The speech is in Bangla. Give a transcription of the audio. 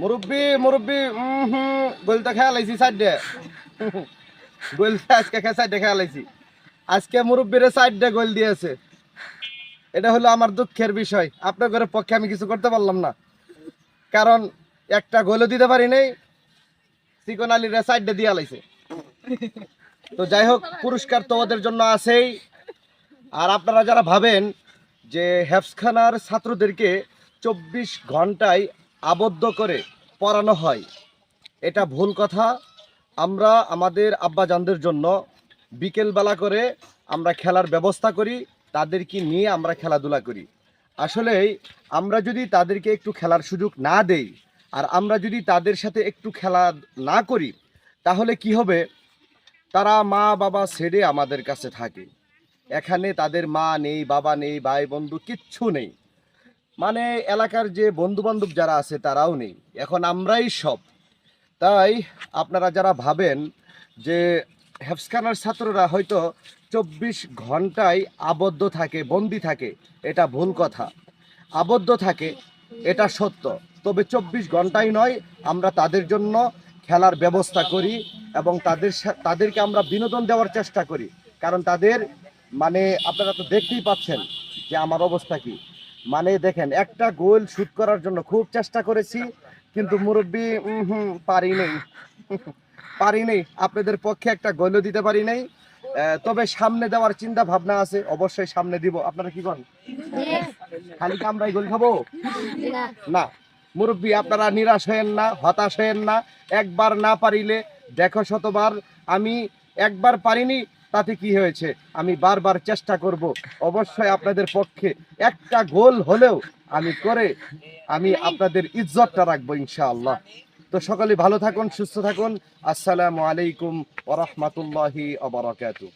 মুরব্বি মুরব্বি গোল তো খেয়াল আইছি সাইড দে গোল আজকে খেয়ে সাইড খেয়াল আইছি আজকে মুরব্বিরে সাইড গোল দিয়েছে। এটা হলো আমার দুঃখের বিষয়। আপনার ঘরের পক্ষে আমি কিছু করতে পারলাম না। কারণ একটা গোলও দিতে পারি নাই চিকন আলীরা সাইড দিয়ে লাইছে। তো যাই হোক, পুরস্কার তো ওদের জন্য আছেই। আর আপনারা যারা ভাবেন যে হেফসখানার ছাত্রদেরকে চব্বিশ ঘন্টায় আবদ্ধ করে পড়ানো হয়। এটা ভুল কথা। আমরা আমাদের আব্বাজানদের জন্য বিকেলবেলা করে আমরা খেলার ব্যবস্থা করি, তাদেরকে নিয়ে আমরা খেলাধুলা করি। আসলে আমরা যদি তাদেরকে একটু খেলার সুযোগ না দেই আর আমরা যদি তাদের সাথে একটু খেলা না করি, তাহলে কি হবে? তারা মা বাবা ছেড়ে আমাদের কাছে থাকে। এখানে তাদের মা নেই, বাবা নেই, ভাই, বন্ধু কিচ্ছু নেই। মানে এলাকার যে বন্ধু বান্ধব যারা আছে তারাও নেই। এখন আমরাই সব। তাই আপনারা যারা ভাবেন যে হেফসখানার ছাত্ররা হয়তো চব্বিশ ঘন্টায় আবদ্ধ থাকে, বন্দি থাকে, এটা ভুল কথা। আবদ্ধ থাকে, এটা সত্য। তবে চব্বিশ ঘন্টাই নয়, আমরা তাদের জন্য খেলার ব্যবস্থা করি এবং তাদের তাদেরকে আমরা বিনোদন দেওয়ার চেষ্টা করি। কারণ তাদের মানে আপনারা তো দেখতেই পাচ্ছেন যে আমার অবস্থা কি। মানে দেখেন, একটা গোল শুট করার জন্য খুব চেষ্টা করেছি, কিন্তু মুরব্বী হুম, পারি নেই। পারি নেই। আপনাদের পক্ষে একটা গোলও দিতে পারি নাই। তবে সামনে দেওয়ার চিন্তা ভাবনা আছে, অবশ্যই সামনে দিব। আপনারা কি করেন? খালি কি আমরাই গোল খাব? না। মুরব্বী, আপনারা নিরাশ হয়েন না, হতাশ হয়েন না। একবার না পারিলে, দেখো শতবার, আমি একবার পারিনি তাতে কি হয়েছে? আমি বারবার চেষ্টা করব। অবশ্যই আপনাদের পক্ষে একটা গোল হলেও আমি করে আমি আপনাদের ইজ্জতটা রাখব ইনশাআল্লাহ। তো সকলে ভালো থাকুন সুস্থ থাকুন। আসসালামু আলাইকুম ওরহমতুল্লাহি আবরাকাতু